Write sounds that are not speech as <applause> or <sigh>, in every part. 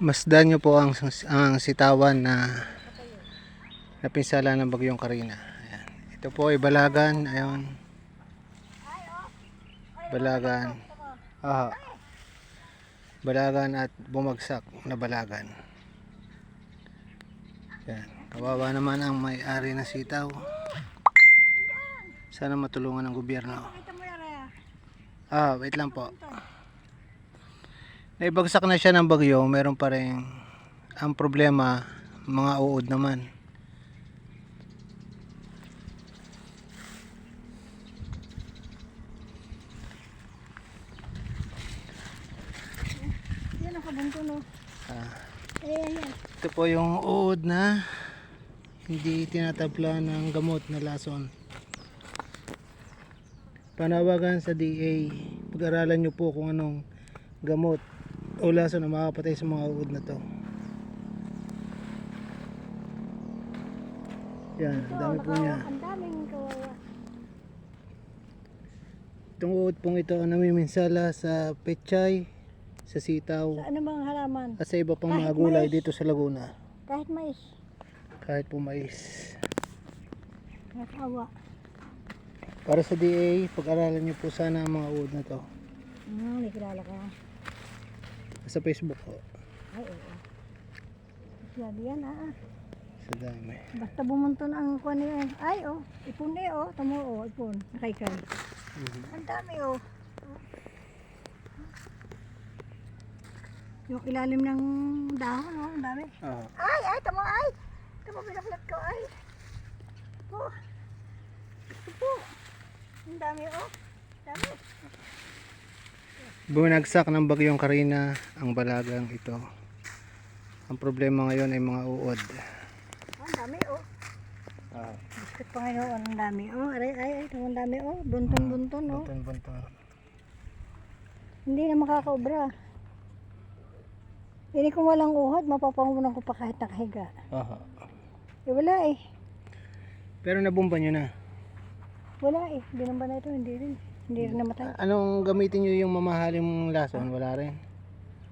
Masdan nyo po ang, ang sitawan na napinsala ng bagyong Karina. Ayan. Ito po ay balagan. Ayun. Balagan. Aha. Balagan at bumagsak na balagan. Yan. Kawawa naman ang may-ari ng sitaw. Sana matulungan ng gobyerno. Ah, wait lang po. Naibagsak na siya ng bagyo, meron pa rin ang problema, mga uod naman. Yan ang kabunto no. Ah, yan. ito po yung uod na hindi tinatabla ng gamot na lason. Panawagan sa DA, pag-aralan nyo po kung anong gamot o lason na makapatay sa mga uod na to. Yan, ang dami po niya. Ang daming kawawa. Itong uod pong ito ang namiminsala sa pechay, sa sitaw, Sa anumang halaman. at sa iba pang mga Kahit gulay mais. dito sa Laguna. Kahit mais. Kahit po mais. Kahit awa. Para sa DA, pag-aralan nyo po sana ang mga uod na to. Hmm, may kilala ka. Sa Facebook po. Ay, oo. Sabi yan ah. Sa dami. Basta bumunto na ang kuwan niya. Ay, oh. Ipon eh, oh. Tamo, oh. Ipon. Nakaykay. Mhm. Ang dami, oh. Yung ilalim ng dahon, oh. Ang dami. Ah, Ay, ay, tamo, ay. Tamo, pinaklat ko, ay. Oh. Ito po. Ang dami, oh. Dami. Buminagsak ng bagyong Karina ang balagang ito. Ang problema ngayon ay mga uod. Oh, ang dami, oh. Ah, Biskit Panginoon, ang dami, oh. Ay, ay, ay, ang dami, oh. Bunton-bunton, oh. bunton-bunton. Hindi na makakaubra. Hindi kung walang uhod, mapapangunan ko pa kahit nakahiga. Aha. Eh, wala eh. Pero nabumba nyo na. Wala eh. Binamba na ito, hindi rin. Hindi rin namatay. Anong gamitin nyo yung mamahaling lason? Wala rin.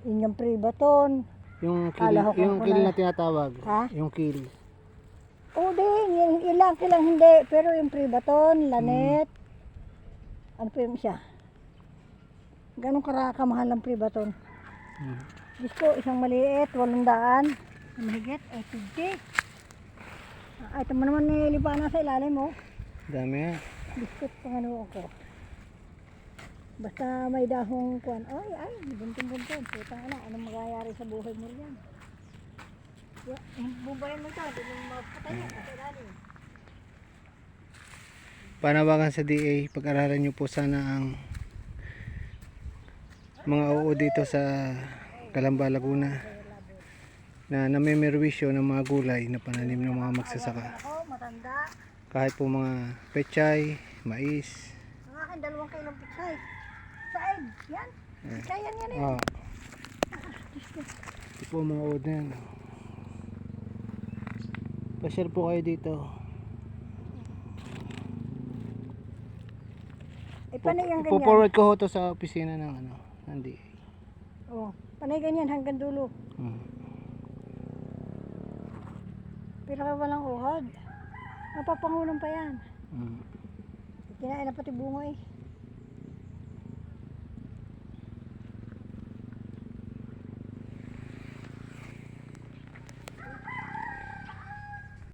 Yun yung privaton. Yung kill, Kala ko kung yung kill wala. na tinatawag. Ha? Yung kill. Oo din, yung ilang kilang hindi. Pero yung privaton, lanet. Ano pa yung isa? Ganong kara kamahal ng privaton. Hmm. Diyos ko, isang maliit, walong daan. Mahigit, eh, 50. Ay, ito mo naman nilipana sa ilalim mo. Dami nga. Biskot panganoon ko. Basta may dahong kuan. Ay, ay, buntong-buntong. Putang ina, anong magayari sa buhay mo yan? Ya, bubayan mo ito, hindi mo mapatay. Kasi ilalim. Panawagan sa DA, pag-aralan nyo po sana ang mga oo dito sa Calamba, Laguna na namimirwisyo ng mga gulay na pananim ng mga magsasaka. Ako. Kahit po mga pechay, mais. Ang akin, dalawang kilong pitsay. Saan? Yan. Pitsay yan yan eh. Ah. <laughs> Ito po mga uod na yan. Pasyal po kayo dito. Eh, panay yung ganyan. Ipo-forward ko ho to sa opisina ng ano, ng DA. Oh, panay ganyan hanggang dulo. Hmm. Pero walang uhod. Mapapangunan pa yan. Hmm. Kinain na pati bunga eh.